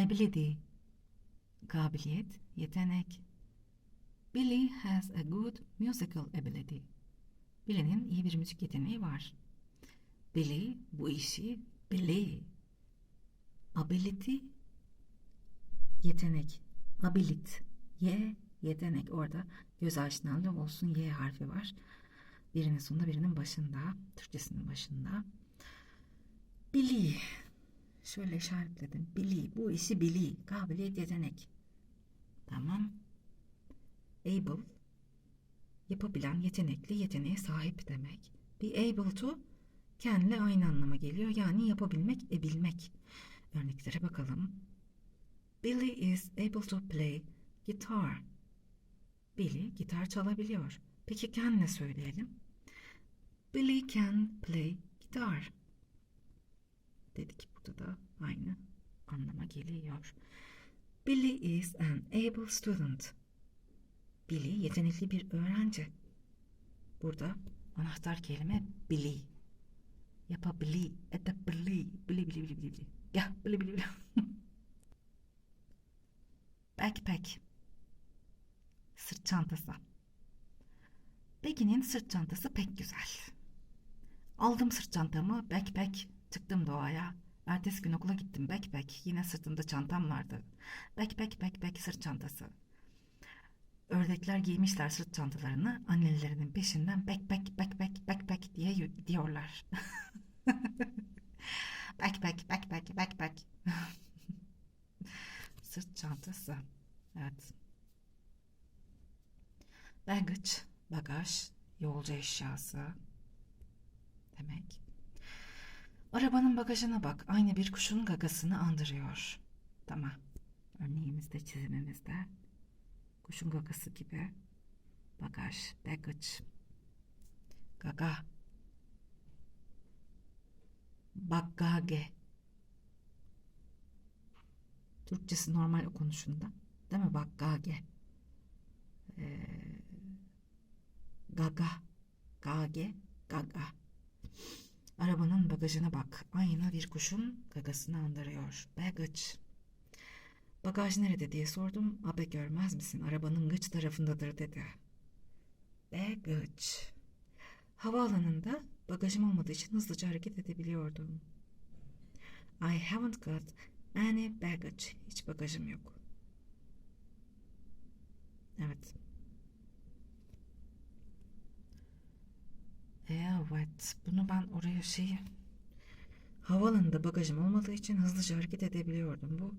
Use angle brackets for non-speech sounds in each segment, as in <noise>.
Ability. Kabiliyet, yetenek. Billy has a good musical ability. Billy'nin iyi bir müzik yeteneği var. Billy bu işi Billy. Ability yetenek. Abilit. Y yetenek. Orada göz aşinalığı olsun Y harfi var. Birinin sonunda birinin başında. Türkçesinin başında. Billy. Şöyle işaretledim. Billy. Bu işi Billy. Kabiliyet yetenek. Tamam. Able. Yapabilen, yetenekli, yeteneğe sahip demek. Be able to kendiyle aynı anlama geliyor. Yani yapabilmek, ebilmek. Örneklere bakalım. Billy is able to play guitar. Billy gitar çalabiliyor. Peki ne söyleyelim? Billy can play guitar. Dedik burada da aynı anlama geliyor. Billy is an able student. Billy yetenekli bir öğrenci. Burada anahtar kelime Billy. Yapabili, edebili, bili bili bili bili. Ya bili bili bili. <laughs> Backpack. Sırt çantası. Begin'in sırt çantası pek güzel. Aldım sırt çantamı, backpack, çıktım doğaya. Ertesi gün okula gittim, backpack. Yine sırtımda çantam vardı. Backpack, backpack, sırt çantası. Ördekler giymişler sırt çantalarını, annelerinin peşinden backpack, backpack, backpack diye gidiyorlar. backpack, backpack, backpack. sırt çantası. Evet. Baggage, bagaj, yolcu eşyası demek. Arabanın bagajına bak. Aynı bir kuşun gagasını andırıyor. Tamam. Örneğimizde, çizimimizde. Kuşun gagası gibi. Bagaj, baggage. Gaga. Baggage. Türkçesi normal okunuşunda. Değil mi? Baggage. Ee, gaga. Gage. Gaga. Arabanın bagajına bak. Aynı bir kuşun gagasını andırıyor. Baggage. Bagaj nerede diye sordum. Abe görmez misin? Arabanın gıç tarafındadır dedi. Baggage. Havaalanında bagajım olmadığı için hızlıca hareket edebiliyordum. I haven't got any baggage. Hiç bagajım yok. Evet. Evet. Bunu ben oraya şeyi havaalanında bagajım olmadığı için hızlıca hareket edebiliyordum. Bu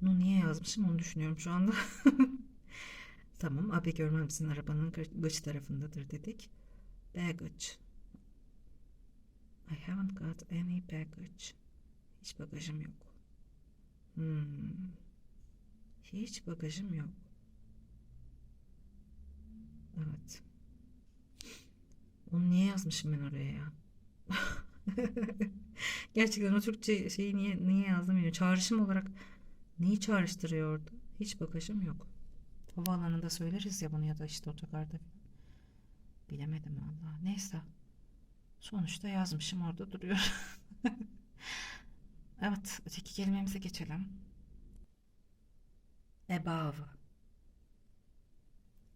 bunu niye yazmışım onu düşünüyorum şu anda. <laughs> tamam. Abi görmem misin arabanın gıç tarafındadır dedik. Baggage. I haven't got any baggage. Hiç bagajım yok. Hmm. Hiç bagajım yok. Evet. Onu niye yazmışım ben oraya ya? <laughs> Gerçekten o Türkçe şeyi niye niye yazdım bilmiyorum. Çağrışım olarak neyi çağrıştırıyordu? Hiç bakışım yok. Havaalanında söyleriz ya bunu ya da işte otogarda. Bilemedim valla. Neyse. Sonuçta yazmışım orada duruyor. <laughs> evet öteki kelimemize geçelim. Above.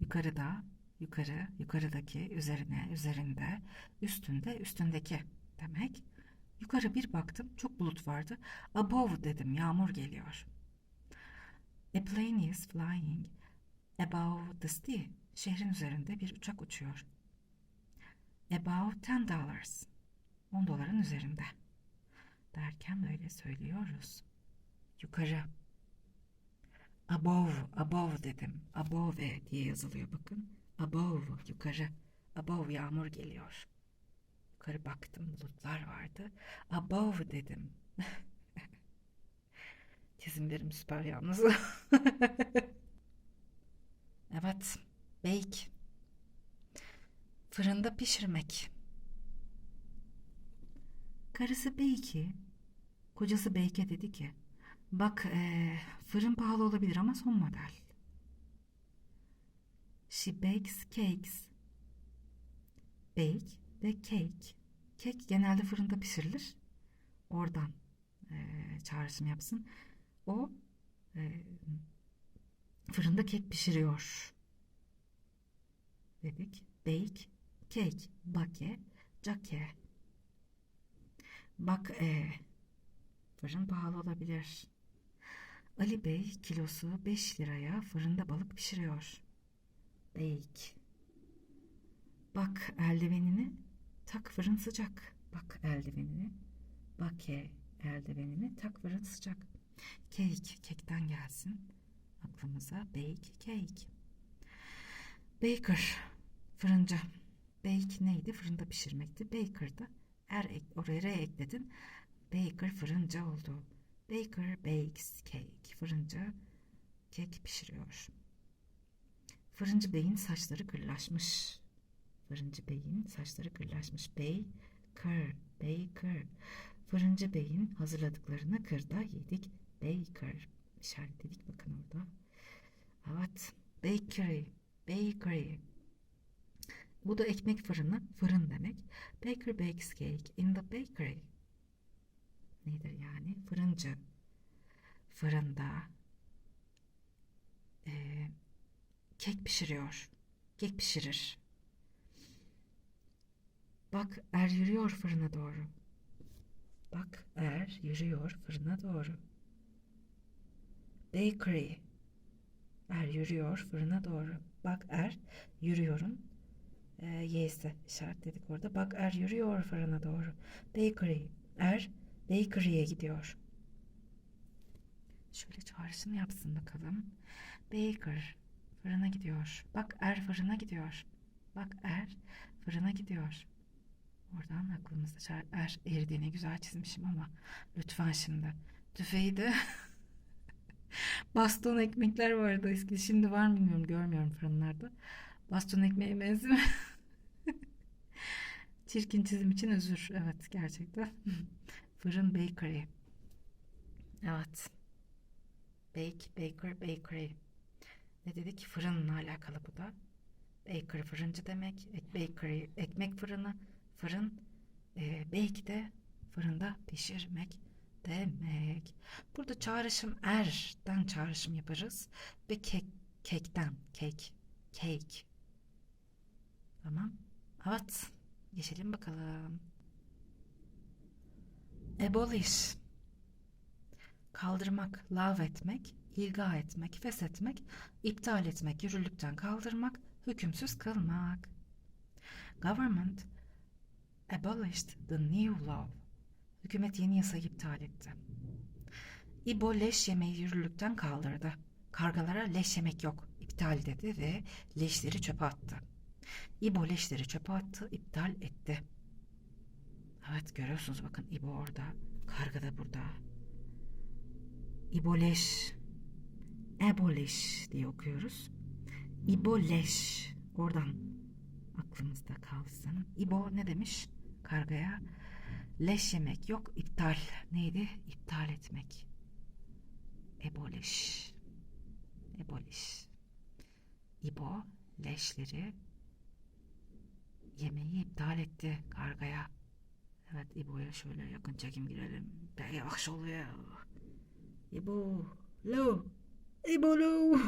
Yukarıda, yukarı, yukarıdaki, üzerine, üzerinde, üstünde, üstündeki demek. Yukarı bir baktım, çok bulut vardı. Above dedim, yağmur geliyor. A plane is flying above the city. Şehrin üzerinde bir uçak uçuyor. Above ten dollars. 10 doların üzerinde. Derken böyle söylüyoruz. Yukarı. Above, above dedim. Above diye yazılıyor bakın. Above, yukarı. Above yağmur geliyor. Yukarı baktım bulutlar vardı. Above dedim. <laughs> Çizimlerim süper yalnız. <laughs> evet. Bake. Fırında pişirmek. Karısı Beyki, kocası Beyke dedi ki, bak ee, fırın pahalı olabilir ama son model. She bakes cakes. Bake ve cake. Kek genelde fırında pişirilir. Oradan ee, çağrışım yapsın. O Ee, fırında kek pişiriyor. Dedik. Bake, cake, bake, cake. Bak e. Fırın pahalı olabilir. Ali Bey kilosu 5 liraya fırında balık pişiriyor. Bake. Bak eldivenini tak fırın sıcak. Bak eldivenini. Bake eldivenini tak fırın sıcak. Cake kekten gelsin. Aklımıza bake cake. Baker fırıncı. Bake neydi? Fırında pişirmekti. Baker'da er ek, oraya R ekledin. Baker fırıncı oldu. Baker bakes cake. Fırıncı kek pişiriyor. Fırıncı beyin saçları kırlaşmış. Fırıncı beyin saçları kırlaşmış. Baker, baker. Fırıncı beyin hazırladıklarını kırda yedik. Baker. İşaretledik bakın orada. Evet. Bakery, bakery. Bu da ekmek fırını, fırın demek. Baker bakes cake in the bakery. Nedir yani? Fırıncı. Fırında eee, kek pişiriyor. Kek pişirir. Bak er yürüyor fırına doğru. Bak er yürüyor fırına doğru. Bakery. Er yürüyor fırına doğru. Bak er yürüyorum. E, y'si işaretledik orada. Bak er yürüyor fırına doğru. Bakery. Er bakery'e gidiyor. Şöyle çağrışını yapsın bakalım. Baker fırına gidiyor. Bak er fırına gidiyor. Bak er fırına gidiyor. Oradan aklımızda çağır. Er eridiğini güzel çizmişim ama lütfen şimdi. Tüfeği de <laughs> baston ekmekler vardı eski. Şimdi var mı bilmiyorum. Görmüyorum fırınlarda. Baston ekmeğe benziyor. <laughs> Çirkin çizim için özür. Evet gerçekten. <laughs> Fırın bakery. Evet. Bake, baker, bakery. Ne dedik? Fırınla alakalı bu da. Baker fırıncı demek. Ek, bakery ekmek fırını. Fırın. E, bake de fırında pişirmek demek. Burada çağrışım er'den çağrışım yaparız. Ve kek, kekten. Cake. Cake. Tamam. Evet. Geçelim bakalım. Abolish. Kaldırmak, lav etmek, ilga etmek, feshetmek, iptal etmek, yürürlükten kaldırmak, hükümsüz kılmak. Government abolished the new law. Hükümet yeni yasayı iptal etti. İbo leş yemeği yürürlükten kaldırdı. Kargalara leş yemek yok, iptal dedi ve leşleri çöpe attı. İbo leşleri çöpe attı, iptal etti. Evet görüyorsunuz bakın İbo orada, karga da burada. İboleş, ebolish diye okuyoruz. İboleş, oradan aklımızda kalsın. İbo ne demiş kargaya? Leş yemek yok, iptal. Neydi? İptal etmek. Ebolish. Ebolish. İbo leşleri yemeği iptal etti kargaya. Evet İbo'ya şöyle yakın çekim girelim. Peki akış oluyor. İbo. Lo. Lo.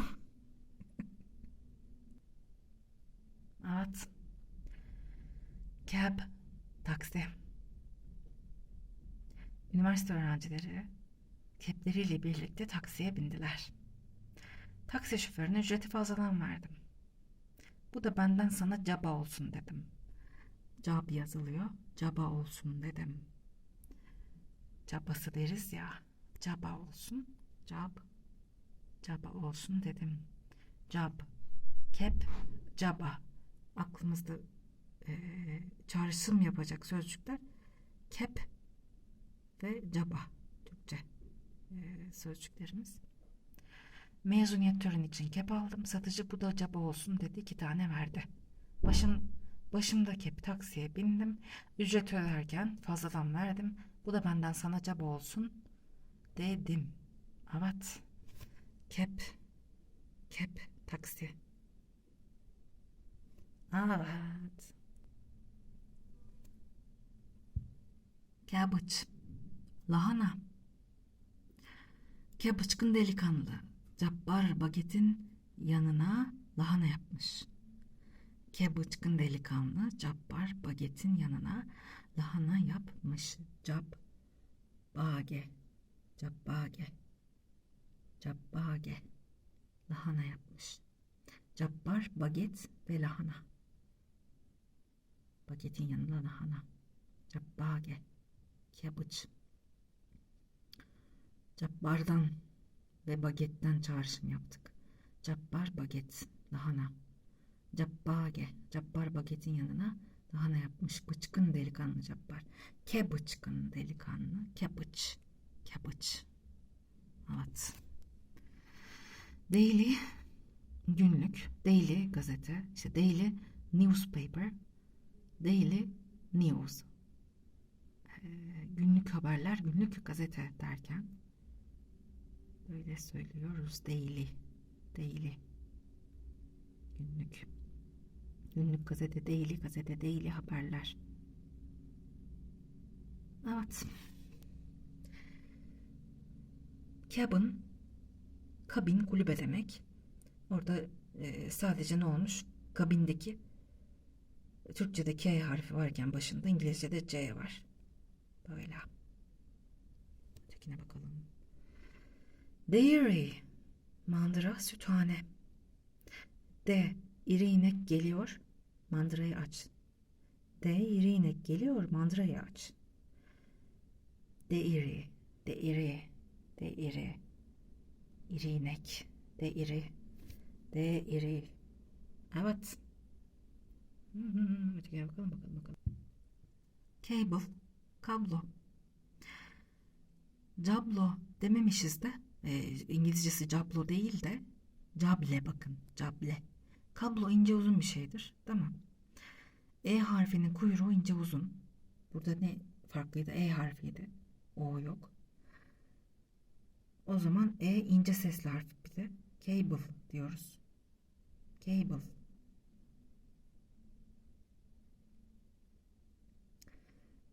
evet. Cab. Taksi. Üniversite öğrencileri kepleriyle birlikte taksiye bindiler. Taksi şoförüne ücreti fazladan verdim. Bu da benden sana caba olsun dedim. Cab yazılıyor. Caba olsun dedim. Cabası deriz ya. Caba olsun. Cab. Caba olsun dedim. Cab. Kep. Caba. Aklımızda eee çağrışım yapacak sözcükler. Kep ve caba. Türkçe eee, sözcüklerimiz. Mezuniyet töreni için kep aldım. Satıcı bu da caba olsun dedi. iki tane verdi. Başım, başımda kep taksiye bindim. Ücret öderken fazladan verdim. Bu da benden sana caba olsun dedim. Evet. Kep. Kep taksi. Evet. Cabbage. Lahana. Ke bıçkın delikanlı. Cabbar bagetin yanına lahana yapmış. Ke bıçkın delikanlı. Cabbar bagetin yanına lahana yapmış. Cab bage. Cabbage. Cabbage. Lahana yapmış. Cabbar baget ve lahana. Bagetin yanına lahana. Cabbage. Kebıç. Cabbardan ve bagetten çağrışım yaptık. Cabbar baget, lahana. Cabbage, cabbar bagetin yanına lahana yapmış. Bıçkın delikanlı cabbar. Ke bıçkın delikanlı, kebıç, kebıç. Evet. Daily, günlük, daily gazete, işte daily newspaper, daily news. Ee, günlük haberler, günlük gazete derken Böyle söylüyoruz. Daily. Daily. Günlük. Günlük gazete daily, gazete daily haberler. Evet. Cabin, kabin, kulübe demek. Orada e, sadece ne olmuş? Kabindeki Türkçe'de K harfi varken başında İngilizce'de C var. Böyle. Ötekine bakalım. Dairy. Mandıra süthane. D. İri inek geliyor. Mandırayı aç. D. İri inek geliyor. Mandırayı aç. De iri. De iri. İnek. De iri. De iri. Evet. Hı. <laughs> Hadi gel bakalım bakalım bakalım. Cable. Kablo. Cablo dememişiz de e, İngilizcesi cablo değil de cable bakın cable. Kablo ince uzun bir şeydir mi? E harfinin kuyruğu ince uzun. Burada ne farklıydı? E harfiydi. O yok. O zaman E ince sesli harf bir de. Cable diyoruz. Cable.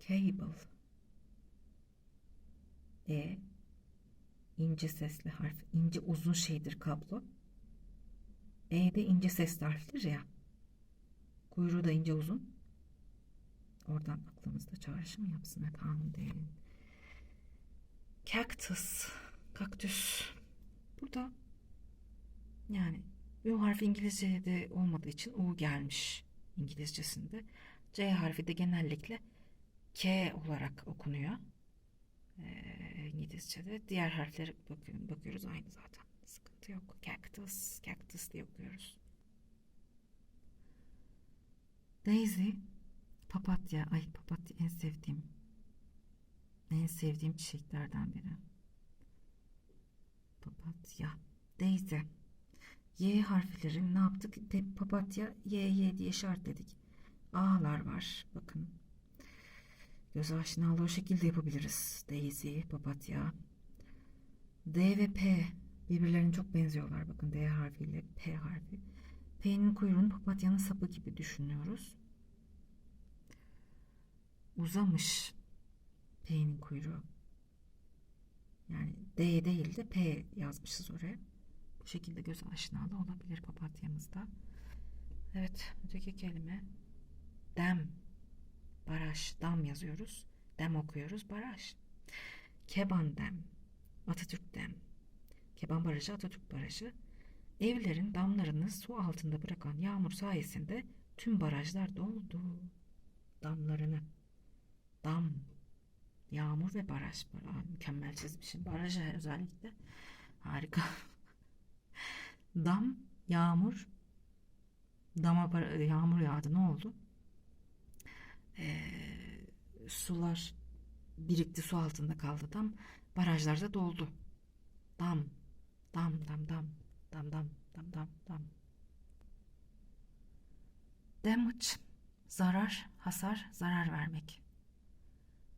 Cable. E ince sesli harf. ince uzun şeydir kablo. E de ince sesli harftir ya. Kuyruğu da ince uzun. Oradan aklımızda çağrışım yapsın efendim. Cactus. Kaktüs. Burada yani U harfi İngilizce'de olmadığı için U gelmiş İngilizcesinde. C harfi de genellikle K olarak okunuyor. Ee, İngilizce'de. Diğer harfleri bakıyorum, bakıyoruz aynı zaten. Sıkıntı yok. Cactus, cactus diye okuyoruz. Daisy, papatya. Ay papatya en sevdiğim. En sevdiğim çiçeklerden biri. Papatya. Daisy. Y harfleri ne yaptık? Papatya Y Y diye işaretledik. A'lar var. Bakın Göz aşinalığı o şekilde yapabiliriz. Daisy, papatya. D ve P birbirlerine çok benziyorlar. Bakın D harfiyle P harfi. P'nin kuyruğunu papatyanın sapı gibi düşünüyoruz. Uzamış P'nin kuyruğu. Yani D değil de P yazmışız oraya. Bu şekilde göz aşinalı olabilir papatyamızda. Evet, öteki kelime dem baraj, dam yazıyoruz. Dem okuyoruz, baraj. Keban dem, Atatürk dem. Keban Barajı, Atatürk Barajı. Evlerin damlarını su altında bırakan yağmur sayesinde tüm barajlar doldu. Damlarını. Dam, yağmur ve baraj. Mükemmel çizmişim. Barajı özellikle. Harika. <laughs> Dam, yağmur. Dama yağmur yağdı. Ne oldu? e, sular birikti su altında kaldı dam barajlarda doldu dam dam dam dam dam dam dam dam dam damage zarar hasar zarar vermek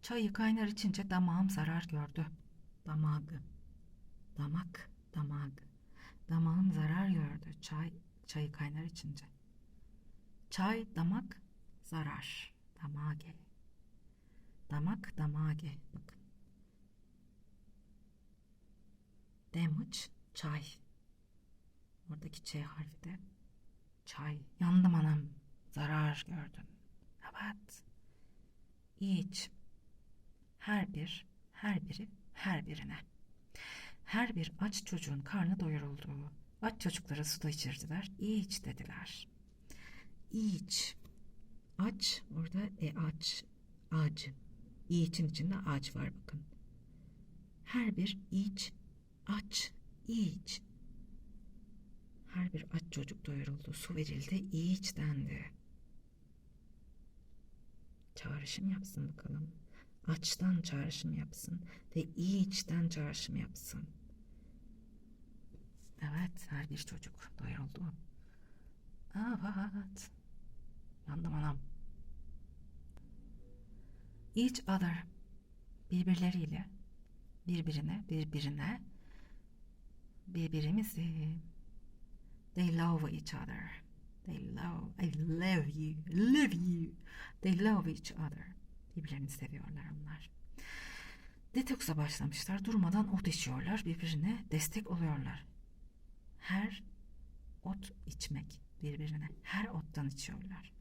çayı kaynar içince damağım zarar gördü damagı damak damagı damağım zarar gördü çay çayı kaynar içince çay damak zarar Damage. Damak damage. Bakın. Damage, çay. Oradaki Ç harfi de çay. Yandım anam. Zarar gördün. Evet. İç. Her bir, her biri, her birine. Her bir aç çocuğun karnı doyuruldu. Aç çocuklara su da içirdiler. İç dediler. İç. Aç. Orada e aç. Ağacı. İçin içinde ağaç var bakın. Her bir iç. Aç. iç. Her bir aç çocuk doyuruldu. Su verildi. İç dendi. Çağrışım yapsın bakalım. Açtan çağrışım yapsın ve içten çağrışım yapsın. Evet, her bir çocuk doyuruldu. Evet. Yandım anam. Each other. Birbirleriyle. Birbirine, birbirine. Birbirimizi. They love each other. They love, I love you, love you. They love each other. Birbirlerini seviyorlar onlar. Detoksa başlamışlar. Durmadan ot içiyorlar. Birbirine destek oluyorlar. Her ot içmek birbirine. Her ottan içiyorlar.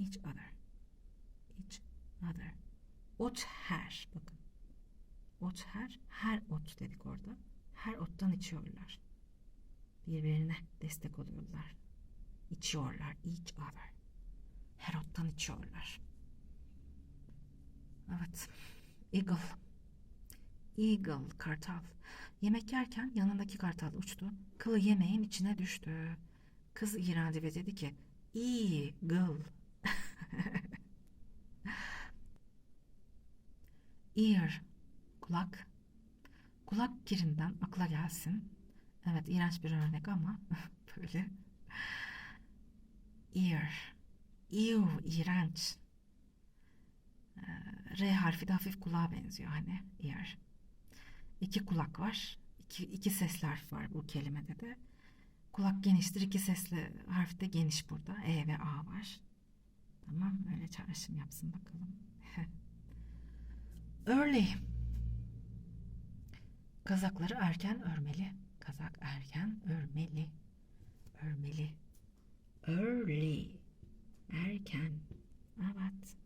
Each other. Each other. Ot her. Bakın. Ot her. Her ot dedik orada. Her ottan içiyorlar. Birbirine destek oluyorlar. İçiyorlar. Each other. Her ottan içiyorlar. Evet. Eagle. Eagle, kartal. Yemek yerken yanındaki kartal uçtu. Kılı yemeğin içine düştü. Kız iğrendi ve dedi ki Eagle. <laughs> Ear, kulak. Kulak kirinden akla gelsin. Evet, iğrenç bir örnek ama <laughs> böyle. Ear, ew, iğrenç. R harfi de hafif kulağa benziyor hani ear. İki kulak var. İki, iki sesli harf var bu kelimede de. Kulak geniştir. iki sesli harf de geniş burada. E ve A var. Tamam öyle çağrışım yapsın bakalım. <laughs> Early. Kazakları erken örmeli. Kazak erken örmeli. Örmeli. Early. Erken. Evet.